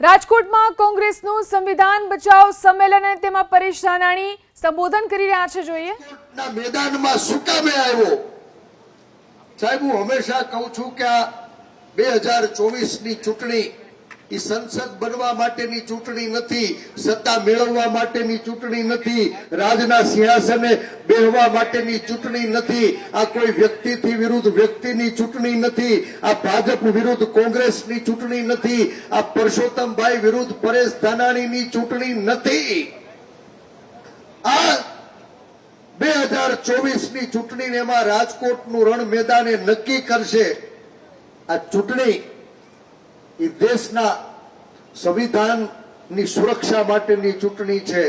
રાજકોટમાં કોંગ્રેસનું સંવિધાન બચાવ સંમેલન અને તેમાં પરેશ ધાનાણી સંબોધન કરી રહ્યા છે, જોઈએ. મેદાનમાં શું કામે આવ્યો? સાહેબ, હું હંમેશા કહું છું કે આ બે હજાર ચોવીસની ચૂંટણી એ સંસદ બનવા માટેની ચૂંટણી નથી, સત્તા મેળવવા માટેની ચૂંટણી નથી, રાજના સિંહાસને બેહવા માટેની ચૂંટણી નથી, આ કોઈ વ્યક્તિથી વિરુદ્ધ વ્યક્તિની ચૂંટણી નથી, આ ભાજપ વિરુદ્ધ કોંગ્રેસની ચૂંટણી નથી, આ પરસોત્તમભાઈ વિરુદ્ધ પરેશ ધાનાણીની ચૂંટણી નથી. આ બે હજાર ચોવીસની ચૂંટણી એમાં રાજકોટનું રણ મેદાને નક્કી કરશે. આ ચૂંટણી એ દેશના સંવિધાનની સુરક્ષા માટેની ચૂંટણી છે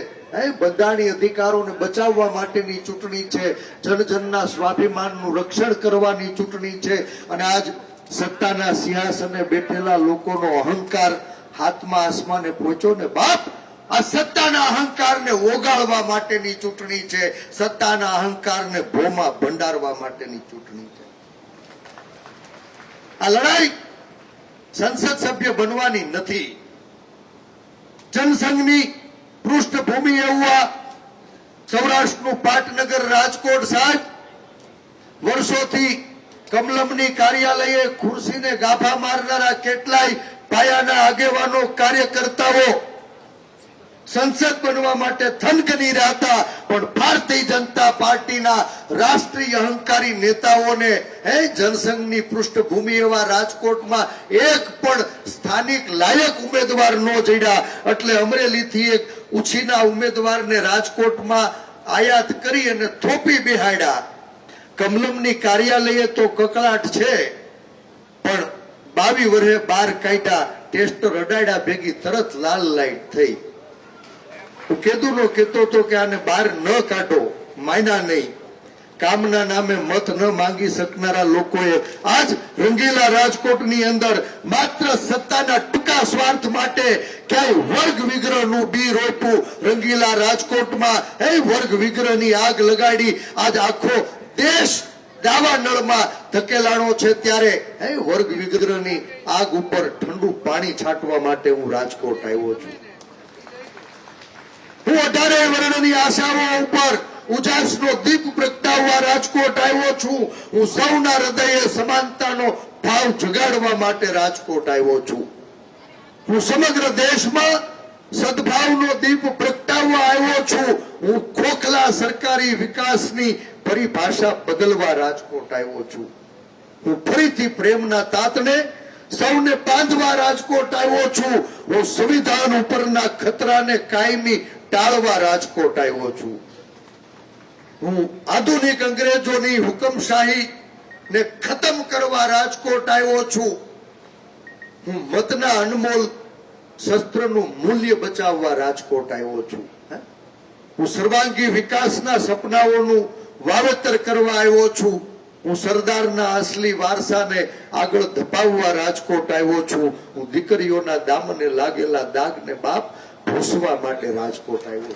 બંધારણીય અધિકારોને બચાવવા માટેની ચૂંટણી છે, જનજનના સ્વાભિમાનનું રક્ષણ કરવાની ચૂંટણી છે, અને આજ સત્તાના સિંહાસને બેઠેલા લોકોનો અહંકાર હાથમાં આસમાને પહોંચ્યો ને બાપ, આ સત્તાના અહંકારને ઓગાળવા માટેની ચૂંટણી છે, સત્તાના અહંકારને ભોમાં ભંડારવા માટેની ચૂંટણી છે. આ લડાઈ સંસદ સભ્ય બનવાની નથી. જનસંઘની પૃષ્ઠભૂમિ એવું આ સૌરાષ્ટ્રનું પાટનગર રાજકોટ સાહેબ, વર્ષોથી કમલમની કાર્યાલયે ખુરશીને ગાભા મારનારા કેટલાય પાયાના આગેવાનો, કાર્યકર્તાઓ સંસદ બનવા માટે થનગની રહ્યા પણ ભારતીય જનતા પાર્ટીના રાષ્ટ્રીય અહંકારી નેતાઓને, હે, જનસંઘની પૃષ્ઠભૂમિ એવા રાજકોટમાં એક પણ સ્થાનિક લાયક ઉમેદવાર ન જડ્યા. એટલે અમરેલીથી એક ઉછીના ઉમેદવારને રાજકોટમાં આયાત કરી અને થોપી બિહાડ્યા. કમલમની કાર્યાલયે તો કકળાટ છે, પણ બાવી વર્ષે બાર કાઢ્યા. ટેસ્ટ રડાડ્યા ભેગી તરત લાલ લાઈટ થઈ. હું કેદુ નો કેતો તો કે આને બહાર ન કાઢો. માયના નહીં. કામના નામે મત ન માંગી શકનારા લોકોએ આજ રંગીલા રાજકોટની અંદર માત્ર સત્તાના ટૂંકા સ્વાર્થ માટે ક્યાંય વર્ગ વિગ્રહનું બી રોપ્યું. રંગીલા રાજકોટમાં એ વર્ગ વિગ્રહની આગ લગાડી આજ આખો દેશ દાવા નળમાં ધકેલાણો છે ત્યારે એ વર્ગ વિગ્રહની આગ ઉપર ઠંડુ પાણી છાંટવા માટે હું રાજકોટ આવ્યો છું. અઢારે વર્ણની આશાઓ ઉપર ઉજાસનો દીપ પ્રગટાવવા રાજકોટ આવ્યો છું. હું સૌના હૃદયે સમાનતાનો ભાવ જગાડવા માટે રાજકોટ આવ્યો છું. હું સમગ્ર દેશમાં સદભાવનો દીપ પ્રગટાવવા આવ્યો છું. હું ખોખલા સરકારી વિકાસની પરિભાષા બદલવા રાજકોટ આવ્યો છું. હું ફરીથી પ્રેમના તાતને સૌને બાંધવા રાજકોટ આવ્યો છું. હું સંવિધાન ઉપરના ખતરાને કાયમી ટાળવા રાજકોટ આવ્યો છું. હું આધુનિક અંગ્રેજોની હુકમશાહી ને ખતમ કરવા રાજકોટ આવ્યો છું. હું મતના અનમોલ શસ્ત્રનું મૂલ્ય બચાવવા રાજકોટ આવ્યો છું. હું? સર્વાંગી વિકાસના સપનાઓનું વાવેતર કરવા આવ્યો છું. હું સરદારના અસલી વારસાને આગળ ધપાવવા રાજકોટ આવ્યો છું. હું દીકરીઓના દામને લાગેલા દાગને બાપ ભૂસવા માટે રાજકોટ આવ્યો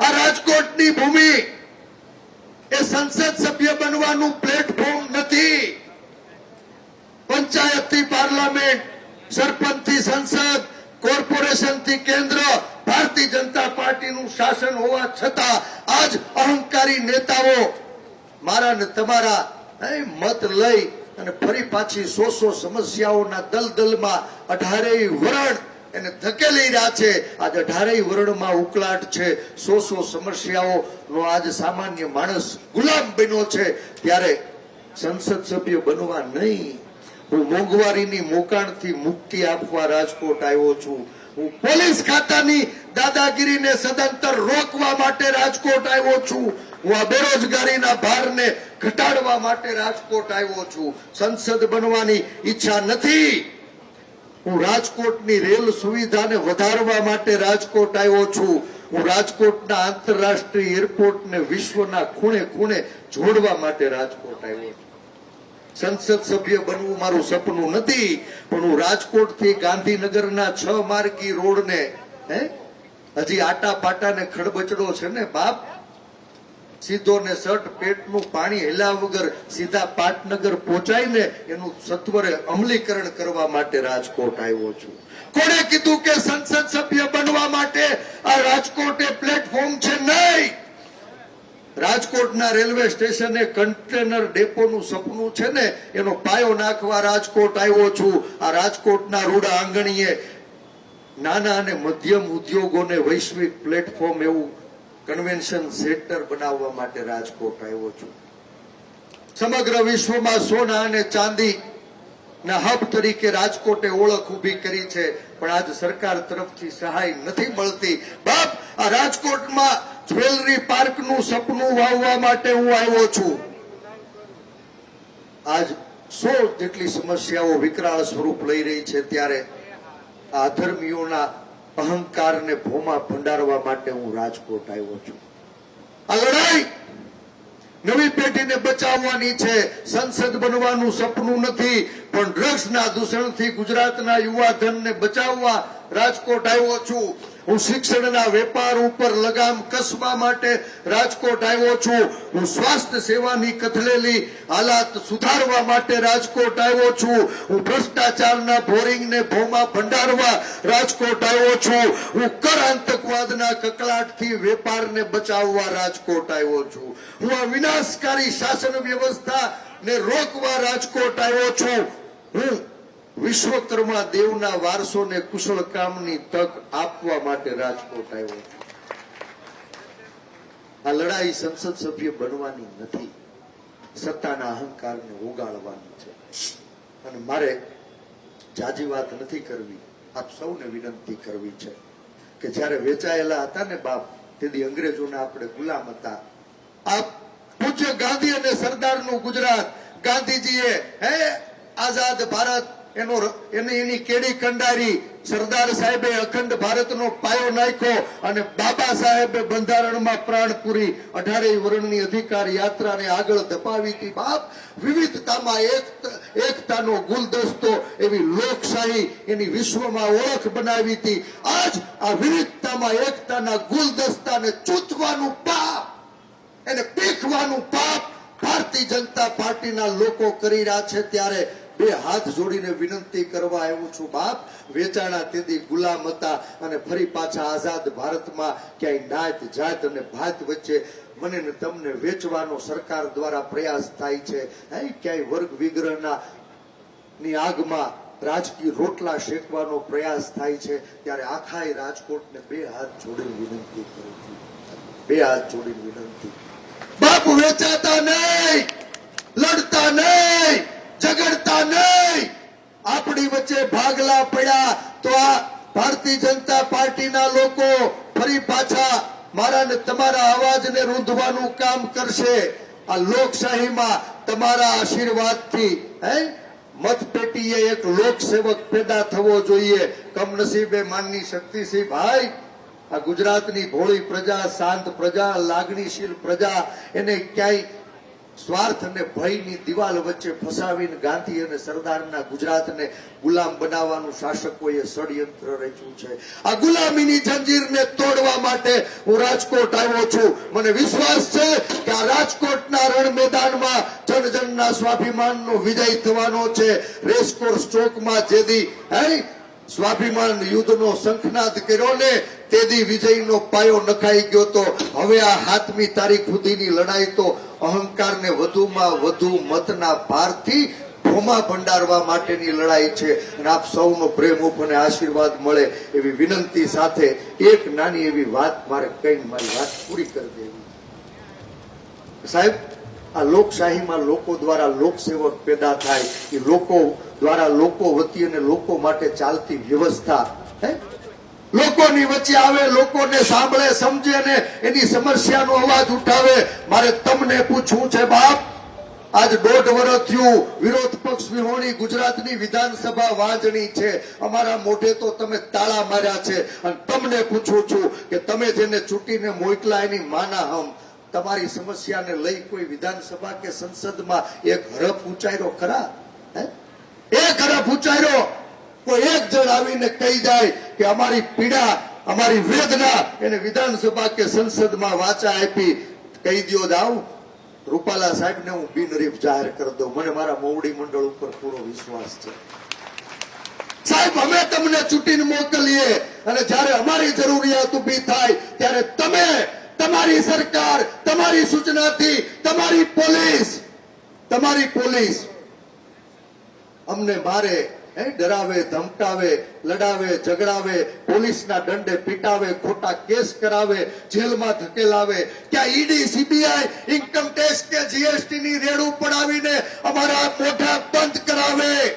આ રાજકોટની ભૂમિ એ સંસદ સભ્ય બનવાનું પ્લેટફોર્મ નથી. પંચાયતથી પાર્લામેન્ટ, સરપંચથી સંસદ, કોર્પોરેશનથી કેન્દ્ર, ભારતીય જનતા પાર્ટીનું શાસન હોવા છતાં આજ અહંકારી નેતાઓ મારા ને તમારા મત લઈ અને ફરી પાછી સો સો સમસ્યાઓના દલદલમાં અઢારેય વરણ એને ધકેલી રહ્યા છે. આજ અઢારેય વરણમાં ઉકળાટ છે. સો સો સમસ્યાઓ નો આજ સામાન્ય માણસ ગુલામ બન્યો છે. ત્યારે સંસદ સભ્ય બનવા નહીં. હું મોંઘવારીની મોકાણથી મુક્તિ આપવા રાજકોટ આવ્યો છું. હું પોલીસ ખાતાની દાદાગીરીને સદંતર રોકવા માટે રાજકોટ આવ્યો છું. હું આ બેરોજગારીના ભારને ઘટાડવા માટે રાજકોટ આવ્યો છું. સંસદ બનવાની ઈચ્છા નથી. હું રાજકોટની રેલ સુવિધાને વધારવા માટે રાજકોટ આવ્યો છું. હું રાજકોટના આંતરરાષ્ટ્રીય એરપોર્ટને વિશ્વના ખૂણે ખૂણે જોડવા માટે રાજકોટ આવ્યો સંસદ સભ્ય બનવું મારું સપનું નથી, પણ હું રાજકોટથી ગાંધીનગરના છ માર્ગી રોડને, હે? હજી આટા પાટાને ખડબચડો છે ને બાપ? સીધો ને સટ પેટનું પાણી હેલા વગર સીધા પાટનગર પહોંચાઈને એનું સત્વરે અમલીકરણ કરવા માટે રાજકોટ આવ્યો છું. કોણે કીધું કે સંસદ સભ્ય બનવા માટે આ રાજકોટ એ પ્લેટફોર્મ છે નહીં? રાજકોટના રેલવે સ્ટેશને કન્ટેનર ડેપોનું સપનું છે ને, એનો પાયો નાખવા રાજકોટ આવ્યો છું. આ રાજકોટના રૂડા આંગણીએ નાના અને મધ્યમ ઉદ્યોગોને વૈશ્વિક પ્લેટફોર્મ એવું કન્વેન્શન સેન્ટર બનાવવા માટે રાજકોટ આવ્યો છું. સમગ્ર વિશ્વમાં સોના અને ચાંદી ના હબ તરીકે રાજકોટે ઓળખ ઊભી કરી છે, પણ આજ સરકાર તરફથી સહાય નથી મળતી. બાપ, આ રાજકોટમાં જ્વેલરી પાર્કનું સપનું વાવવા માટે હું આવ્યો છું. આજ સો જેટલી સમસ્યાઓ વિકરાળ સ્વરૂપ લઈ રહી છે, ત્યારે આ અધર્મીઓના અહંકારને ભોમાં ભંડારવા માટે હું રાજકોટ આવ્યો છું. આ લડાઈ નવી પેઢીને બચાવવાની છે. સંસદ બનવાનું સપનું નથી, પણ ડ્રગ્સના દૂષણથી ગુજરાતના યુવા ધનને બચાવવા રાજકોટ આવ્યો છું. હું શિક્ષણના વેપાર ઉપર લગામ કસવા માટે રાજકોટ આવ્યો છું. હું સ્વાસ્થ્ય સેવાની કથલેલી હાલાત સુધારવા માટે રાજકોટ આવ્યો છું. હું ભ્રષ્ટાચારના બોરિંગને ભોમાં ભંડારવા રાજકોટ આવ્યો છું. હું કર આતંકવાદના કકળાટથી વેપારને બચાવવા રાજકોટ આવ્યો છું. હું આ વિનાશકારી શાસન વ્યવસ્થા ને રોકવા રાજકોટ આવ્યો છું. હું વિશ્વકર્મા દેવના વારસોને કુશળ કામની તક આપવા માટે રાજકોટ આવ્યો આ લડાઈ સંસદ સભ્ય બનવાની નથી. સત્તાના અહંકારને ઓગાળવાની છે. અને મારે જાજી વાત નથી કરવી. આપ સૌને વિનંતી કરવી છે કે જ્યારે વેચાયેલા હતા ને બાપ, તેથી અંગ્રેજોના આપણે ગુલામ હતા. આપ પૂજ્ય ગાંધી અને સરદારનું ગુજરાત. ગાંધીજીએ, હે આઝાદ ભારત એનો એકતાનો ગુલદસ્તો એવી લોકશાહી એની વિશ્વમાં ઓળખ બનાવી હતી. આજ આ વિવિધતામાં એકતાના ગુલદસ્તાને ચૂંટવાનું પાપ, એને પીખવાનું પાપ ભારતીય જનતા પાર્ટીના લોકો કરી રહ્યા છે. ત્યારે બે હાથ જોડીને વિનંતી કરવા આવ્યો છું, બાપ. વેચાણા તેથી ગુલામ હતા અને ફરી પાછા આઝાદ ભારતમાં ક્યાંય નાત જાત અને ભાત વચ્ચે મને તમને વેચવાનો સરકાર દ્વારા પ્રયાસ થાય છે. ક્યાંય વર્ગ વિગ્રહના ની આગમાં રાજકીય રોટલા શેકવાનો પ્રયાસ થાય છે, ત્યારે આખાય રાજકોટને બે હાથ જોડીને વિનંતી કરું છું. બે હાથ જોડીને વિનંતી. બાપ વેચાતા નહીં, લડતા નહીં. ઝઘડતા નહીં. આપણી વચ્ચે ભાગલા પડ્યા તો આ ભારતીય જનતા પાર્ટીના લોકો ફરી પાછા મારા ને તમારા અવાજને રૂંધવાનું કામ કરશે. આ લોકશાહીમાં તમારા આશીર્વાદથી, હે? મતપેટીએ એક લોકસેવક પેદા થવો જોઈએ. કમનસીબે માનની શક્તિસિંહ ભાઈ. આ ગુજરાતની ભોળી પ્રજા, શાંત પ્રજા, લાગણીશીલ પ્રજા, એને ક્યાંય સ્વાર્થ અને ભયની દિવાલ વચ્ચે ફસાવીને ગાંધી અને સરદારના ગુજરાતને ગુલામ બનાવવાનું શાસકોએ ષડયંત્ર રચ્યું છે. આ ગુલામીની જંજીરને તોડવા માટે હું રાજકોટ આવ્યો છું. મને વિશ્વાસ છે કે આ રાજકોટના રણ મેદાનમાં જનજનના સ્વાભિમાનનો વિજય થવાનો છે. રેસકોર્સ ચોકમાં જેદી, હે? સ્વાભિમાન યુદ્ધનો શંખનાદ કર્યો ને તેદી વિજયનો પાયો નખાઈ ગયો તો હવે આ હાથમી તારીખ સુધીની લડાઈ તો અહંકારને વધુમાં વધુ મતના ભારથી ભોમા ભંડારવા માટેની લડાઈ છે. અને આપ સૌનો પ્રેમ અને આશીર્વાદ મળે એવી વિનંતી સાથે એક નાની એવી વાત મારે કઈ મારી વાત પૂરી કરી દેવી. સાહેબ, આ લોકશાહીમાં લોકો દ્વારા લોકસેવક પેદા થાય, એ લોકો દ્વારા લોકો વતી અને લોકો માટે ચાલતી વ્યવસ્થા, હે? લોકોની વચ્ચે આવે, લોકોને સાંભળે, સમજે ને એની સમસ્યાનો અવાજ ઉઠાવે. મારે તમને પૂછવું છે, બાપ, આજ દોઢ વર્ષ થયું વિરોધ પક્ષ વિહોણી ગુજરાતની વિધાનસભા વાંચણી છે. અમારા મોઢે તો તમે તાળા માર્યા છે. અને તમને પૂછું છું કે તમે જેને ચૂંટીને મોકલા એની માના હમ. તમારી સમસ્યાને લઈ કોઈ વિધાનસભા કે સંસદમાં એક હરફ ઉંચાયરો ખરા? એક હરફ ઉંચાયરો કોઈ એક જણ આવીને કહી જાય કે અમારી પીડા, અમારી વેદના એને વિધાનસભા કે સંસદમાં વાચા આપી કહી દો દાવ રૂપાલા સાહેબને હું બિનરીફ જાહેર કરી દઉં. મને મારા મોવડી મંડળ ઉપર પૂરો વિશ્વાસ છે. સાહેબ, અમે તમને ચૂંટીને મોકલીએ અને જ્યારે અમારી જરૂરિયાત ઊભી થાય, ત્યારે તમે તમારી સરકાર, તમારી સૂચનાથી તમારી પોલીસ તમારી પોલીસ અમને મારે ડરાવે, ધમકાવે, લડાવે, ઝઘડાવે, પોલીસના દંડે પીટાવે, ખોટા કેસ કરાવે, જેલમાં ધકેલાવે. ક્યાં ઈડી, સીબીઆઈ ઇન્કમ ટેક્સ કે જીએસટી ની રેડું પડાવીને અમારા મોઢા બંધ કરાવે?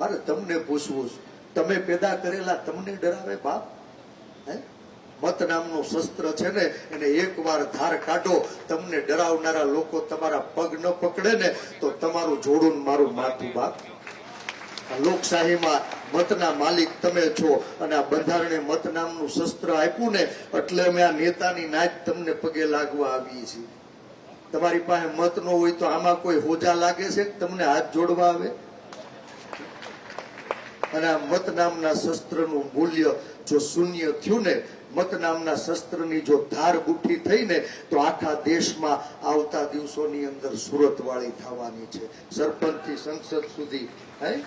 મારે તમને પૂછવું તમે પેદા કરેલા તમને ડરાવે બાપ? હે? મત નામનું શસ્ત્ર છે ને, એને એકવાર ધાર કાઢો. તમને ડરાવનારા લોકો તમારા પગ ન પકડે ને, તો તમારું જોડું મારું માથું બાપ. લોકશાહીમાં મતના માલિક તમે છો અને આ બંધારણે મત નામનું શસ્ત્ર આપ્યું ને એટલે અમે આ નેતાની નાચ તમને પગે લાગવા આવીએ છીએ. તમારી પાસે મત ન હોય તો આમાં કોઈ હોજા લાગે છે? તમને હાથ જોડવા આવે? અને આ મત નામના શસ્ત્રનું મૂલ્ય જો શૂન્ય થયું ને, મત નામના શસ્ત્રની જો ધાર ગુઠી થઈ ને, તો આખા દેશમાં આવતા દિવસોની અંદર સુરત વાળી થવાની છે. સરપંચથી સંસદ સુધી, હે?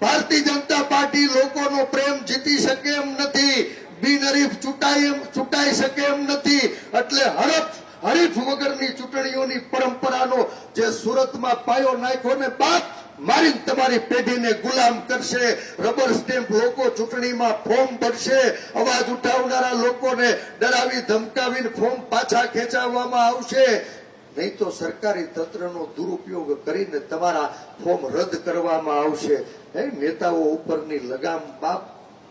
ભારતીય જનતા પાર્ટી લોકોનો પ્રેમ જીતી શકે એમ નથી. બિનહરીફ ચૂંટાઈ ચૂંટાઈ શકે એમ નથી. એટલે હરફ, હરીફ વગરની ચૂંટણીઓની પરંપરાનો જે સુરતમાં પાયો નાખ્યો ને બાપ મારી તમારી પેઢીને ગુલામ કરશે. રબર સ્ટેમ્પ લોકો ચૂંટણીમાં ફોર્મ ભરશે. અવાજ ઉઠાવનારા લોકોને ડરાવી ધમકાવીને ફોર્મ પાછા ખેંચાવવામાં આવશે. નહીં તો સરકારી તંત્રનો દુરુપયોગ કરીને તમારા ફોર્મ રદ કરવામાં આવશે હે, નેતાઓ ઉપરની લગામ બાપ,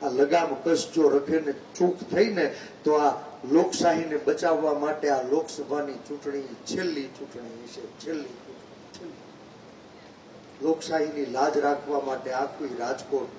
આ લગામ કસ જો રખે ચૂક થઈને તો આ લોકશાહીને બચાવવા માટે આ લોકસભાની ચૂંટણી છેલ્લી ચૂંટણી છે છેલ્લી લોકશાહીની લાજ રાખવા માટે આખું રાજકોટ,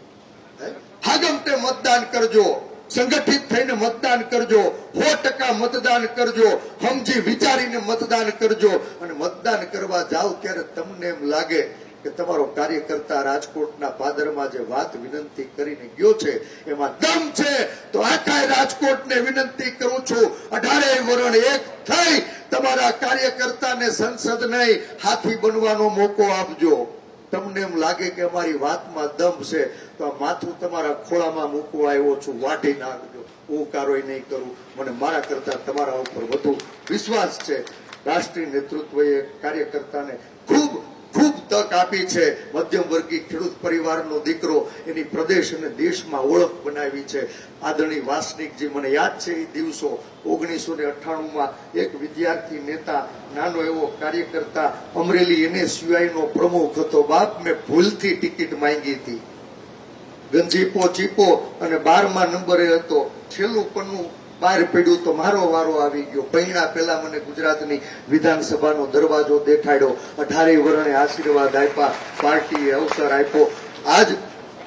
હે? હાગમટે મતદાન કરજો સંગઠિત થઈને મતદાન કરજો, સો ટકા મતદાન કરજો સમજી વિચારીને મતદાન કરજો અને મતદાન કરવા જાઓ ત્યારે તમને એમ લાગે કે તમારો કાર્યકર્તા રાજકોટના પાદરમાં જે વાત વિનંતી કરીને ગયો છે, એમાં દમ છે. તો આખા રાજકોટને વિનંતી કરું છું અઢારેય વરણ એક થઈ, તમારા કાર્યકર્તાને સંસદ નહીં, હાથી બનવાનો મોકો આપજો. તમને એમ લાગે કે અમારી વાતમાં દમ છે, તો આ માથું તમારા ખોળામાં મૂકવા આવ્યો છું વાટી નાખજો. હું કારોય નહીં કરું. મને મારા કરતા તમારા ઉપર વધુ વિશ્વાસ છે. રાષ્ટ્રીય નેતૃત્વએ કાર્યકર્તાને ખૂબ ખૂબ તક આપી છે. મધ્યમ વર્ગી ખેડૂત પરિવારનો દીકરો એની પ્રદેશ અને દેશમાં ઓળખ બનાવી છે. આદરણી વાસનિકજી, મને યાદ છે એ દિવસો ઓગણીસો ને અઠ્ઠાણું એક વિદ્યાર્થી નેતા નાનો એવો કાર્યકર્તા અમરેલી એને નો પ્રમુખ હતો. બાપ મેં ભૂલથી ટિકિટ માંગી હતી. ગંજીપો, ચીપો અને બારમા નંબરે હતો. છેલ્લું પન્નું બહાર પડ્યું તો મારો વારો આવી ગયો. પૈણા પહેલા મને ગુજરાતની વિધાનસભાનો દરવાજો દેખાડ્યો. અઢારે વર્ણે આશીર્વાદ આપ્યા. પાર્ટીએ અવસર આપ્યો. આજ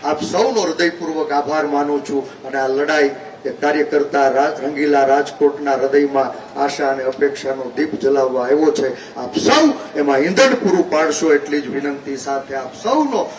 આપ સૌનો હૃદયપૂર્વક આભાર માનું છું અને આ લડાઈ એ કાર્યકર્તા રંગીલા રાજકોટના હૃદયમાં આશા અને અપેક્ષાનો દીપ જલાવવા આવ્યો છે. આપ સૌ એમાં ઈંધણ પૂરું પાડશો એટલી જ વિનંતી સાથે આપ સૌનો